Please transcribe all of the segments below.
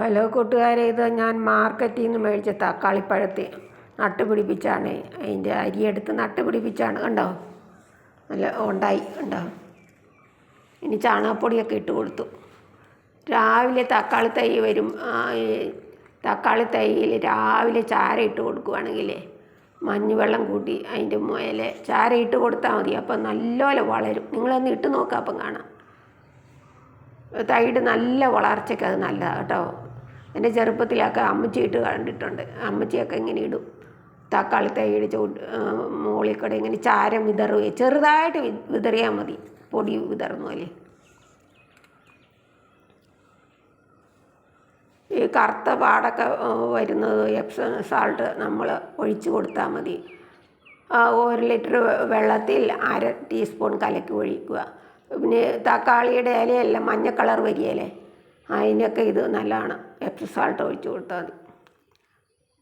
Hello കൂട്ടുകാരെ ഇത് ഞാൻ മാർക്കറ്റിൽ നിന്ന് മേടിച്ച തക്കാളിപ്പഴത്തെ നട്ട് പിടിപ്പിച്ചാണ്. അതിന്റെ അരിയെടുത്ത് നട്ട് പിടിപ്പിച്ചാണ്. കണ്ടോ? നല്ല ഉണ്ടായി. കണ്ടോ? ഇനി ചാണകപ്പൊടിയൊക്കെ ഇട്ട് കൊടുത്തു. രാവിലെ തക്കാളി തൈ വരും. തക്കാളി തൈയിൽ രാവിലെ ചാര ഇട്ട് കൊടുക്കുവാണെങ്കിൽ മഞ്ഞുവെള്ളം കൂട്ടി അതിന്റെ മുയലെ ചാര ഇട്ട് കൊടുത്താൽ മതി. അപ്പം നല്ലപോലെ വളരും. നിങ്ങളൊന്ന് ഇട്ട് നോക്കാം അപ്പം കാണാം. തൈഡ് നല്ല വളർച്ചയ്ക്ക് അത് നല്ലതാണ് കേട്ടോ. എന്റെ ചെറുപ്പത്തിലൊക്കെ അമ്മച്ചിയിട്ട് കണ്ടിട്ടുണ്ട്. അമ്മച്ചിയൊക്കെ ഇങ്ങനെ ഇടും. തക്കാളി തൈ ഇടിച്ച് മുകളിൽ കൂടെ ഇങ്ങനെ ചാരം വിതറുകയും ചെറുതായിട്ട് വിതറിയാൽ മതി. പൊടി വിതറുന്ന പോലെ ഈ കറുത്ത പാടൊക്കെ വരുന്നത് എപ്സം സാൾട്ട് നമ്മൾ ഒഴിച്ച് കൊടുത്താൽ മതി. ഒരു ലിറ്റർ വെള്ളത്തിൽ അര ടീസ്പൂൺ കലക്കി ഒഴിക്കുക. പിന്നെ തക്കാളിയുടെ ഇലയല്ല മഞ്ഞ കളർ വരികയല്ലേ അതിനൊക്കെ ഇത് നല്ലതാണ് എപ്സം സാൾട്ട് ഒഴിച്ച് കൊടുത്താൽ മതി.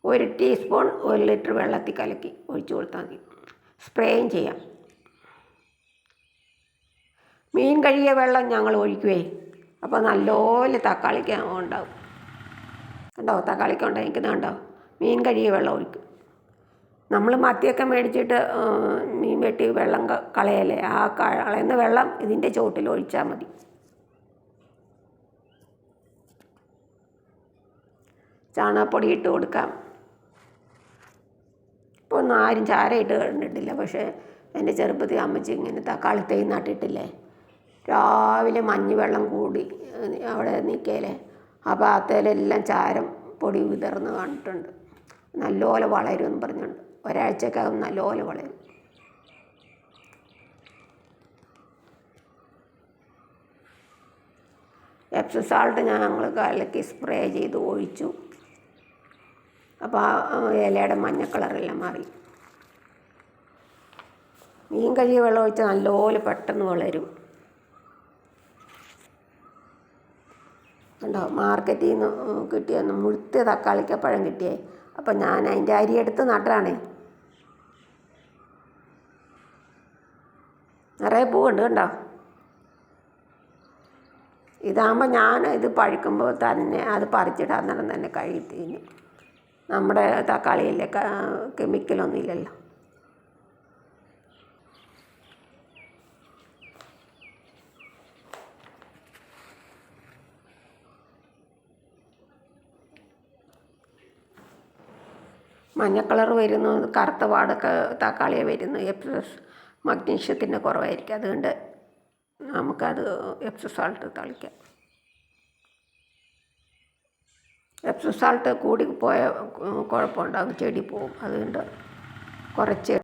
ഒരു ടീസ്പൂൺ ഒരു ലിറ്റർ വെള്ളത്തിൽ കലക്കി ഒഴിച്ച് കൊടുത്താൽ മതി. സ്പ്രേയും ചെയ്യാം. മീൻ കഴുകിയ വെള്ളം ഞങ്ങൾ ഒഴിക്കുവേ. അപ്പോൾ നല്ലപോലെ തക്കാളിക്ക് ഉണ്ടാവും. കണ്ടോ? തക്കാളിക്ക് ഉണ്ടായിരിക്കുന്നത് കണ്ടോ? മീൻ കഴുകിയ വെള്ളം ഒഴിക്കും. നമ്മൾ മത്തിയൊക്കെ മേടിച്ചിട്ട് മീൻ വെട്ടി വെള്ളം കളയല്ലേ? ആ കളയുന്ന വെള്ളം ഇതിന്റെ ചുവട്ടിൽ ഒഴിച്ചാൽ മതി. ചാണകപ്പൊടി ഇട്ട് കൊടുക്കാം. ഇപ്പോൾ ഒന്നും ആരും ചാരയിട്ട് കണ്ടിട്ടില്ല. പക്ഷേ എന്റെ ചെറുപ്പത്തിൽ അമ്മച്ചി ഇങ്ങനെ തക്കാളി തൈ നട്ടിട്ടില്ലേ? രാവിലെ മഞ്ഞ് വെള്ളം കൂടി അവിടെ നിൽക്കയില്ലേ ആ ഭാഗത്തേലെല്ലാം ചാരം പൊടി വിതർന്ന് കണ്ടിട്ടുണ്ട്. നല്ലപോലെ വളരുമെന്ന് പറഞ്ഞുണ്ട് ഒരാഴ്ചക്കകം നല്ലപോലെ വളരും. എപ്സസാൾട്ട് ഞങ്ങൾ കലക്കി സ്പ്രേ ചെയ്ത് ഒഴിച്ചു. അപ്പോൾ ആ ഇലയുടെ മഞ്ഞ കളറെല്ലാം മാറി. മീൻ കഴുകിയ വെള്ളം ഒഴിച്ചാൽ നല്ലപോലെ പെട്ടെന്ന് വളരും. കണ്ടോ? മാർക്കറ്റിൽ നിന്ന് കിട്ടിയ മുഴുത്ത തക്കാളിക്കപ്പഴം കിട്ടിയേ. അപ്പം ഞാൻ അതിന്റെ അരി എടുത്ത് നട്ടാണേ നിറയെ പൂവുണ്ട് കണ്ടോ? ഇതാകുമ്പോൾ ഞാൻ ഇത് പഴുക്കുമ്പോൾ തന്നെ അത് പറിച്ചിടാൻ നേരം തന്നെ കഴുകി തിന്നും. നമ്മുടെ തക്കാളിയിലെ കെമിക്കലൊന്നും ഇല്ലല്ലോ. മഞ്ഞ കളർ വരുന്നു കറുത്ത പാടൊക്കെ തക്കാളിയെ വരുന്നു എപ്സസ് മഗ്നീഷ്യത്തിന്റെ കുറവായിരിക്കും. അതുകൊണ്ട് നമുക്കത് എപ്സസ് സാൾട്ട് തളിക്കാം. എപ്സം സാൾട്ട് കൂടി പോയ കുഴപ്പമുണ്ടാകും ചെടി പോവും. അതുകൊണ്ട് കുറച്ച്